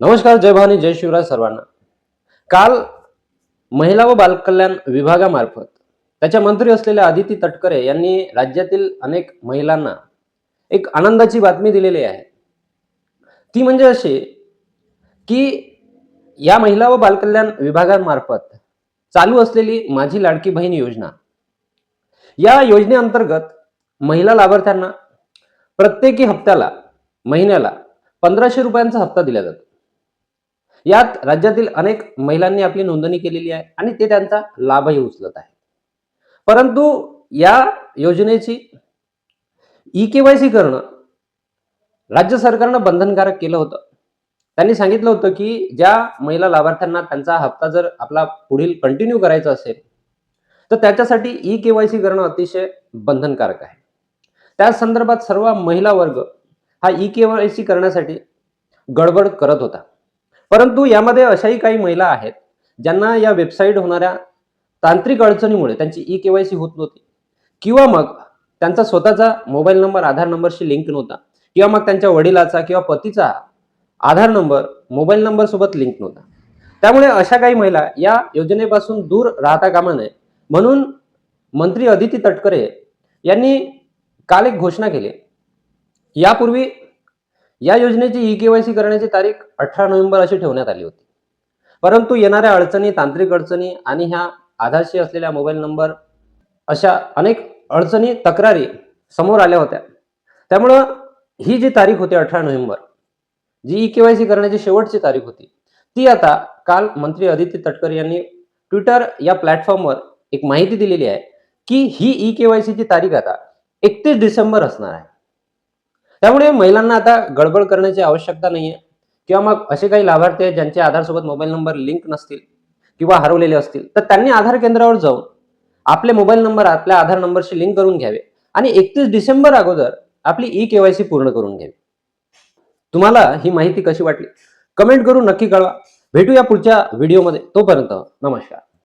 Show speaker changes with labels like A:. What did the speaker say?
A: नमस्कार जय भवानी जय शिवराज सर्वांना. काल महिला व बालकल्याण विभागामार्फत त्याच्या मंत्री असलेल्या आदिती तटकरे यांनी राज्यातील अनेक महिलांना एक आनंदाची बातमी दिलेली आहे. ती म्हणजे अशी की या महिला व बालकल्याण विभागामार्फत चालू असलेली माझी लाडकी बहीण योजना या योजनेअंतर्गत महिला लाभार्थ्यांना प्रत्येकी हप्त्याला महिन्याला पंधराशे रुपयांचा हप्ता दिला जातो. यात राज्यातील अनेक महिलांनी आपली नोंदणी केलेली आहे आणि ते त्यांचा लाभही उचलत आहे परंतु या योजनेची ई के वाय सी करणं राज्य सरकारनं बंधनकारक केलं होतं. त्यांनी सांगितलं होतं की ज्या महिला लाभार्थ्यांना त्यांचा हप्ता जर आपला पुढील कंटिन्यू करायचा असेल तर त्याच्यासाठी ई के वाय सी करणं अतिशय बंधनकारक आहे. त्या संदर्भात सर्व महिला वर्ग हा ई के वाय सी करण्यासाठी गडबड करत होता. परंतु यामध्ये अशाही काही महिला आहेत ज्यांना या वेबसाईट होणाऱ्या तांत्रिक अडचणीमुळे त्यांची ई केवायसी होत नव्हती. किंवा मग त्यांचा स्वतःचा मोबाईल नंबर आधार नंबरशी लिंक नव्हता किंवा मग त्यांच्या वडिलाचा किंवा पतीचा आधार नंबर मोबाईल नंबर सोबत लिंक नव्हता. त्यामुळे अशा काही महिला या योजनेपासून दूर राहता कामा नये म्हणून मंत्री अदिती तटकरे यांनी काल एक घोषणा केली. यापूर्वी या योजनेची ई के वाय सी करण्याची तारीख अठरा नोव्हेंबर अशी ठेवण्यात आली होती. परंतु येणाऱ्या अडचणी तांत्रिक अडचणी आणि ह्या आधारशी असलेल्या मोबाईल नंबर अशा अनेक अडचणी तक्रारी समोर आल्या होत्या. त्यामुळं ही जी तारीख होती अठरा नोव्हेंबर जी ई के वाय सी करण्याची शेवटची तारीख होती ती आता काल मंत्री आदित्य तटकरे यांनी ट्विटर या प्लॅटफॉर्मवर एक माहिती दिलेली आहे की ही ई के वाय सीची तारीख आता एकतीस डिसेंबर असणार आहे. त्यामुळे महिलांना आता गडबड करण्याची आवश्यकता नाहीये. किंवा मग असे काही लाभार्थी आहेत ज्यांचे आधारसोबत मोबाईल नंबर लिंक नसतील किंवा हरवलेले असतील तर त्यांनी आधार केंद्रावर जाऊन आपले मोबाईल नंबर आपल्या आधार नंबरशी लिंक करून घ्यावे आणि एकतीस डिसेंबर अगोदर आपली ई केवायसी पूर्ण करून घ्यावी. तुम्हाला ही माहिती कशी वाटली? कमेंट करून नक्की कळवा. भेटूया पुढच्या व्हिडिओमध्ये. तोपर्यंत नमस्कार.